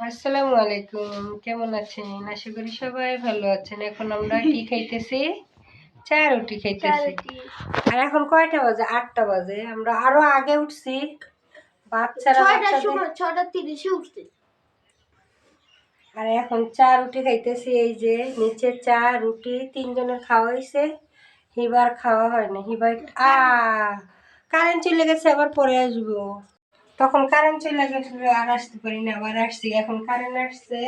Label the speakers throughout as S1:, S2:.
S1: আসসালামু আলাইকুম কেমন আছেন? আশা করি সবাই ভালো আছেন। এখন আমরা কি খাইতেছি? চা রুটি খাইতেছি। আর এখন কয়টা বাজে? আটটা বাজে। আমরা আরও আগে উঠছি। বাচ্চারা
S2: ছটা তিরিশে
S1: আর এখন চা রুটি খাইতেছি। এই যে নিচে চা রুটি তিনজনের খাওয়া হয়েছে হিবার খাওয়া হয় না। হিবার আ কারেন্ট চলে গেছে, আবার পরে আসব। তখন কারেন্ট চলে গেছিল, আর আসতে পারি না আবার আসছি। এখন কারেন্ট আসছে।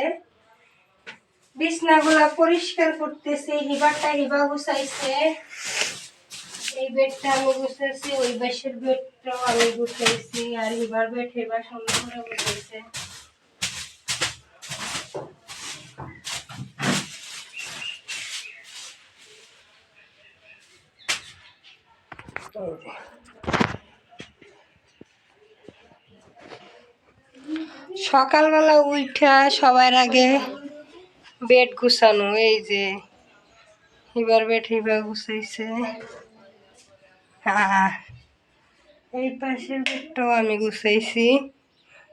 S1: বিছনাগুলা পরিষ্কার করতেছে, হিবারটা হিবা গুছাইছে। এই বেডটা আমি গুছাইছি, ওই বেশের বেডটাও আমি গুছাইছি, আর হিবার বেড, হিবার সুন্দর করে গুছাইছে সকালবেলা উঠা সবার আগে বেড গুছানো এই যে হিবার বেড হিবার গুছাইছে। আহ, এই পাশের বেডটাও আমি গুছাইছি।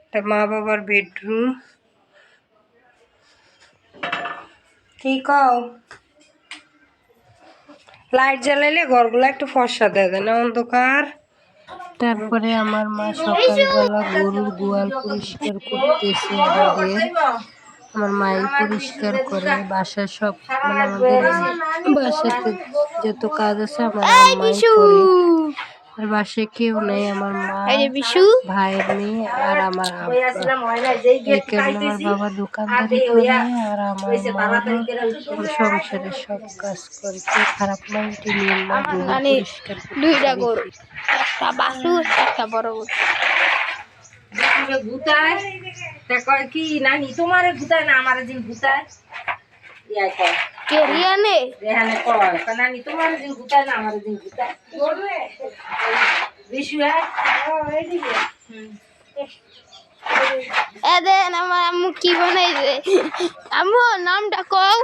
S1: এটা মা বাবার বেডরুম। কি কও? লাইট জ্বালাইলে ঘরগুলো একটু ফর্সা দেয় না অন্ধকার? তারপরে আমার মা সকালবেলা গরুর গোয়াল পরিষ্কার করতেছে আমাদের আমার মাই পরিষ্কার করে, বাসার সব মানে আমাদের বাসাতে যত কাজ আছে, আমার মাই করে। আর বাসায় কেউ নেই আমার মা ভাইয়ের মেয়ে আর আমার এই আমার বাবা দোকানদারি করে আর আমার সংসারের সব কাজ করে। কেউ খারাপ নিয়ে না গরু পরিষ্কার করতে
S2: দুইটা গরু একটা বাছুর একটা বড় গরু।
S3: তা কয় কি নানি তোমারে ভূতায় না আমারে দিন ভূতায়? ইয়া কয়।
S2: কে রিয়ানে
S3: রেহানে কয় কয় নানি দিন না আমারে দিন বিশু হ্যাঁ?
S2: এ দেন আমার আম্মু কি বানাইছে? আম্মু নামটা কও।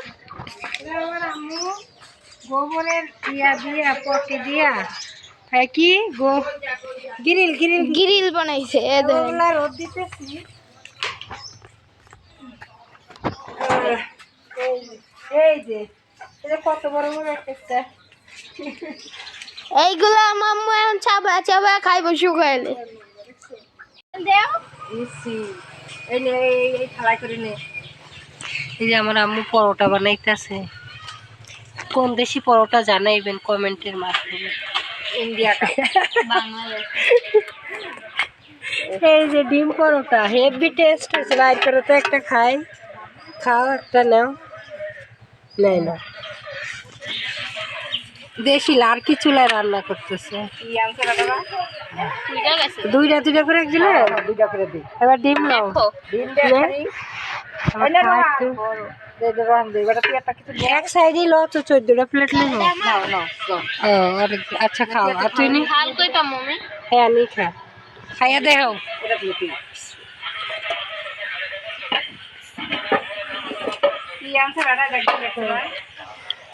S1: আমার আম্মু গোবরের ইয়া দিয়া পটি দিয়া হ্যাঁ কি? গো গিরিল গিরিল।
S2: গ্রিল বানাইছে এ দেন।
S1: রোদ দিতেছি। আহ, এই যে, এটা কত বড় বড় একটা
S2: এইগুলো আমার আম্মু এখন চাবা চাবা খাইব শুকাইলে। দেও।
S1: ইসি। এই নে এই এই থালাই করে নে। এই যে আমার আম্মু পরোটা বানাইতেছে। কোন দেশি পরোটা জানাইবেন কমেন্টের মাধ্যমে।
S3: ইন্ডিয়া
S1: এই যে ডিম পরোটা হেভি টেস্ট আছে বাইর করে তো একটা খাই। খাও একটা নাও। নেই না। দেশি লার্কি চুলায় রান্না করতেছে? দুইটা দুইটা করে দিলে
S3: দুইটা করে দিই।
S1: এবার ডিম নাও।
S3: কিছু
S1: এক সাইডে লো তো চোদ্দটা প্লেট নেব আর আচ্ছা খাও। আর তুই নি?
S2: হাল কইটা মমি।
S1: হ্যাঁ নি খা। খাইয়া দেও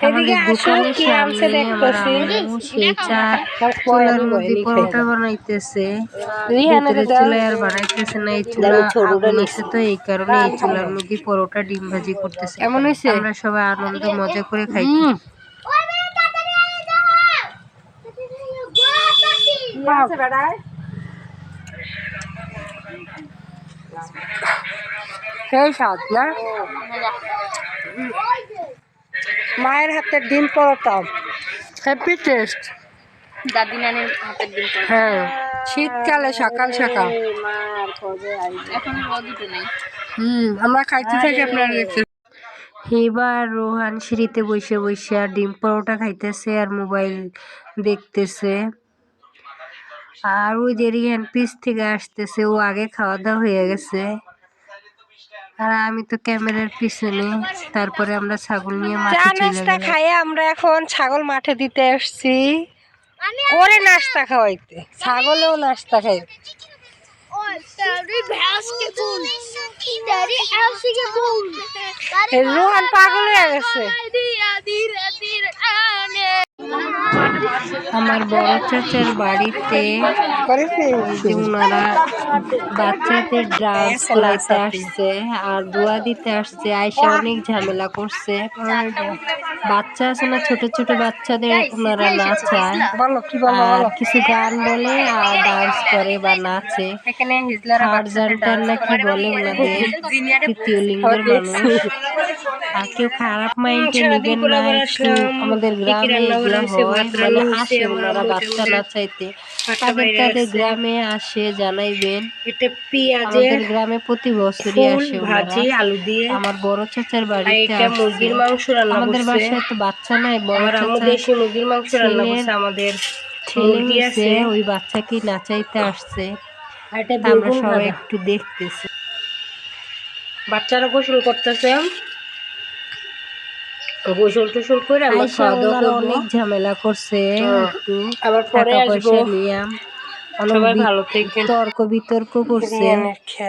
S1: এদিকে আসো কি আনছে দেখতেছি চুলার মধ্যে পরোটা বানাইতেছে ভিতরে চুলায় আর বানাইতেছে না এই চুলা আগুন আছে তো এই কারণে এই চুলার মধ্যে পরোটা ডিম ভাজি করতেছে। এমন হয়েছে? আমরা সবাই আনন্দ মজা করে খাই
S3: বেটা
S1: সেই স্বাদ না? মায়ের হাতের ডিম পরোটা। হ্যাপি টেস্ট
S2: দাদি নানির হাতের ডিম
S1: হ্যাঁ। শীতকালে সকাল সকাল। হুম আমরা খাইতে থাকি আপনারা দেখতে এবার রোহান সিঁড়িতে বসে বসে আর ডিম পরোটা খাইতেছে আর মোবাইল দেখতেছে। আর ওই যে রিহান পিস থেকে আসতেছে ও আগে খাওয়া দাওয়া হয়ে গেছে আর আমি তো ক্যামেরার পিছনে তারপরে আমরা ছাগল নিয়ে মাঠে চলে গেলাম খাইয়ে আমরা এখন ছাগল মাঠে দিতে আসছি ওরে নাস্তা খাওয়াইতে ছাগলেও নাস্তা খাই রোহান পাগল হয়ে গেছে
S4: আমার বড় চাচার বাড়িতে ওনারা বাচ্চাদের ড্রান্স করাইতে আসছে আর দোয়া দিতে আসছে আয়সা অনেক ঝামেলা করছে। বাচ্চা আছে না, ছোট ছোট বাচ্চাদের ওনারা নাচায়। আর কিছু গান বলে আর ডান্স করে বা নাচে। টারজানটার নাকি বলে ওনাদের তৃতীয় লিঙ্গের মানুষ। আর কেউ খারাপ মাইন্ডে নেবেন না আমাদের গ্রামে এগুলো হয়। মানে আসে ওনারা বাচ্চা নাচাইতে তাদের তাদের গ্রামে আসে জানাইবেন।
S1: এটা পেঁয়াজের
S4: আমাদের গ্রামে প্রতি বছরই আসে
S1: ভাজি আলু দিয়ে।
S4: আমার বড় চাচার বাড়িতে
S1: এটা মুরগির মাংস রান্না
S4: আমাদের বাসায় তো বাচ্চা নাই বড় চাচা।
S1: দেশি মুরগির মাংস রান্না করছে আমাদের
S4: ছেলে হয়েছে
S1: আছে
S4: ওই বাচ্চাকে নাচাইতে আসছে।
S1: এটা
S4: আমরা সবাই একটু দেখতেছি।
S1: বাচ্চারা গোসল করতেছে। গোসল টোসল করে আমরা খাওয়া দাওয়া
S4: অনেক ঝামেলা করছে।
S1: আবার পরে আসব। সবাই ভালো থাকবেন।
S4: তর্ক বিতর্ক করছে।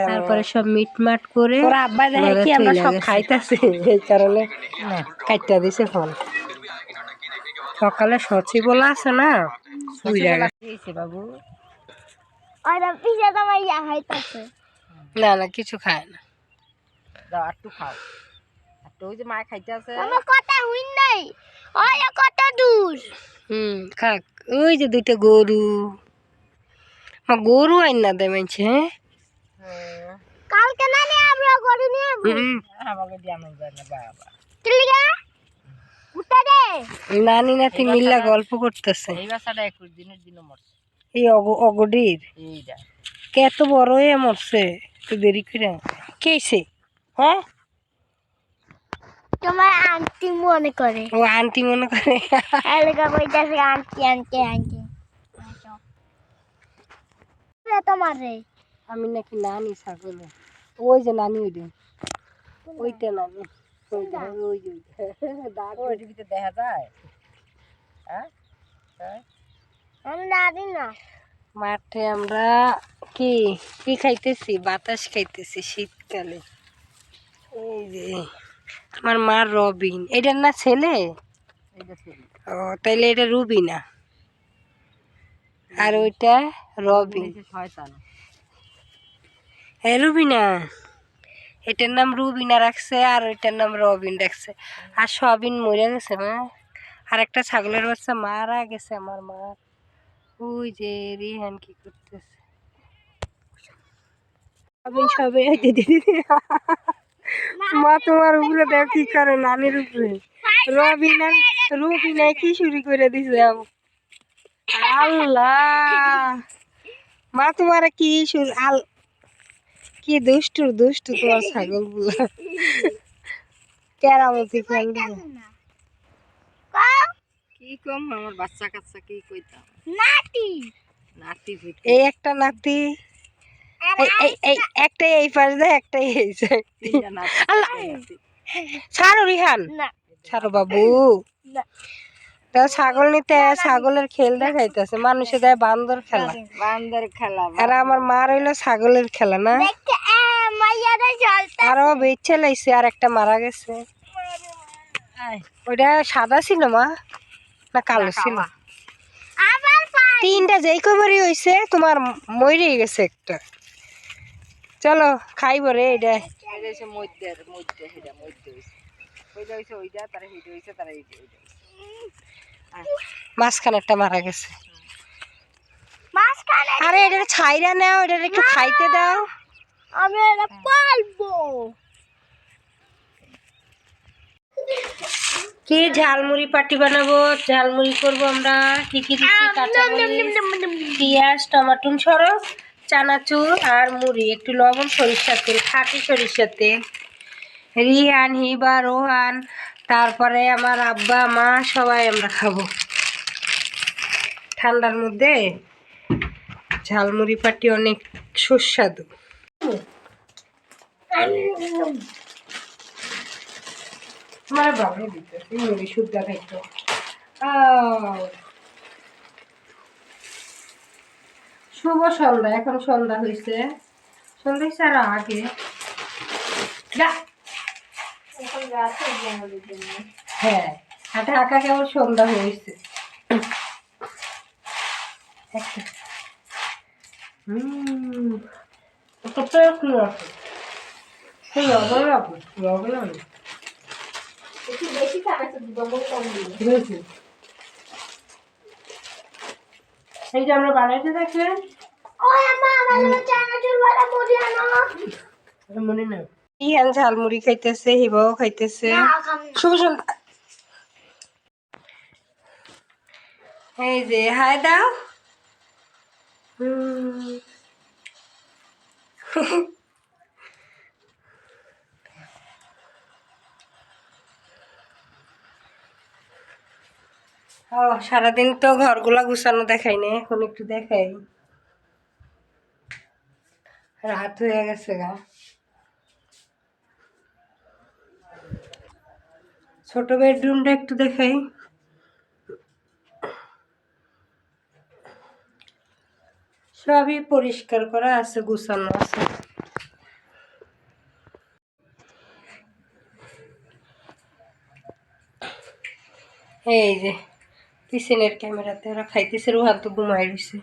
S4: তারপরে সব মিটমাট করে
S1: ওরা আব্বা দেখে কি আমরা সব। খাইতেছি এই কারণে কাটটা দিছে ফোন। সকালে সচি বলা আছে না গেছে। বাবু।
S2: পিছে তোমার ইয়া খাইতেছে।
S1: না না কিছু খায় না। দাও একটু খাও। একটু ওই যে মা খাইতে আছে
S2: আমার কথা হুইন নাই। ওই কত দূর।
S1: হুম খাক ওই যে দুইটা গরু। মা গরু আইন না দেয় মানছে হ্যাঁ?
S2: কালকে না নিয়ে আমরা গরু নিয়ে
S1: আমাকে দিয়ে আমার যায় না বাবা।
S2: তুলিগা উঠে দে।
S1: নানি নাতি মিল্লা গল্প করতেছে।
S3: এই বাচ্চাটা একুশ দিনের দিনও মরছে।
S1: এই অগডির?
S3: এইটা।
S1: কত বড় হয়ে মরছে? তো দেরি করে। কেছে হ্যাঁ?
S2: তোমার আন্টি মনে করে।
S1: ও আন্টি মনে করে।
S2: এলাকা কইতাছে আন্টি আন্টি আন্টি? তোমার রে।
S1: আমি নাকি নানি ছাগল। ওই যে নানি ওইটা। ওইটা নানি। ওই যে। দাগ
S3: ওই টিভিতে দেখা যায়। হ্যাঁ? হ্যাঁ?
S2: আমি জানি না।
S1: মাঠে আমরা কি কি খাইতেছি? বাতাস খাইতেছি শীতকালে। এই যে। আমার মা রবিন। এটার না ছেলে? ও তাইলে এটা রুবিনা। আর ওইটা রবিন। হ্যাঁ রুবিনা। এটার নাম রুবিনা রাখছে আর ওইটার নাম রবিন রাখছে। আর সবিন মরে গেছে মা। আর একটা ছাগলের বাচ্চা মারা গেছে আমার মা। ওই যে রিহান কি করতেছে। সবিন সবে দিদি। মা তোমার উপরে দেখ কি করে? নানির উপরে। রবিনা রুবিনা কি শুরু করে দিছে আল্লাহ। মা তোমার কি শুরু আল কি দুষ্টু দুষ্টু তোমার ছাগলগুলো কেরামতি খেল
S2: কও
S3: কি কম আমার বাচ্চা কাচ্চা কি কইতাম?
S2: নাতি।
S3: নাতি
S1: এই একটা নাতি। এই এই পাশ দেয় একটা এই আল্লাহ। ছাড়ো রিহান। ছাড়ো বাবু। ছাগল নিতে ছাগলের খেল দেখাইতেছে মানুষে দেয় বান্দর খেলা।
S3: বান্দর খেলা
S1: আর আমার মা রইল ছাগলের খেলা না? আরও বেচ্ছে লাইছে আর একটা মারা গেছে। ওইটা সাদা ছিল মা? না কালো ছিল? তিনটা যেই কবারই হইছে তোমার মরে গেছে একটা। চলো খাইব রে এটা মাঝখানে একটা মারা গেছে। আরে এটা ছাইরা নাও এটা একটু খাইতে দাও।
S2: আমি এটা পালবো।
S1: কি ঝালমুড়ি পাটি বানাবো? ঝালমুড়ি করব আমরা। কি কি দিচ্ছি কাঁচামরিচ? পেঁয়াজ টমাটুন সরো চানাচুর আর মুড়ি, একটু লবণ, সরিষার তেল, খাঁটি সরিষার তেল, রিহান, হিবা, রোহান, তারপরে আমার আব্বা, মা, সবাই আমরা খাব। ঠান্ডার মধ্যে ঝালমুড়ি পাটি অনেক সুস্বাদু। আমার বাবা দিতে মুড়ি শুদ্ধ খাইতো শুভ সন্ধ্যা এখন সন্ধ্যা হয়েছে সন্ধ্যা হয়েছে আরও আগে। যা। হ্যাঁ হাতে আঁকা কেমন সন্ধ্যা হয়েছে হুম
S3: বেশি
S1: এই যে আমরা বানাইতে দেখলেন মনে ইহান ঝালমুড়ি খাইতেছে হিবাও খাইতেছে। শুভ সন্ধ্যা। এই যে হাই দাও। ও সারাদিন তো ঘরগুলা গুছানো দেখাই না এখন একটু দেখাই। রাত হয়ে গেছে গা। ছোট বেডরুমটা একটু দেখাই। সবই পরিষ্কার করা আছে, গুছানো আছে। এই যে পিছনের ক্যামেরাতে ওরা খাইতেছে, রুহান তো ঘুমাই রয়েছে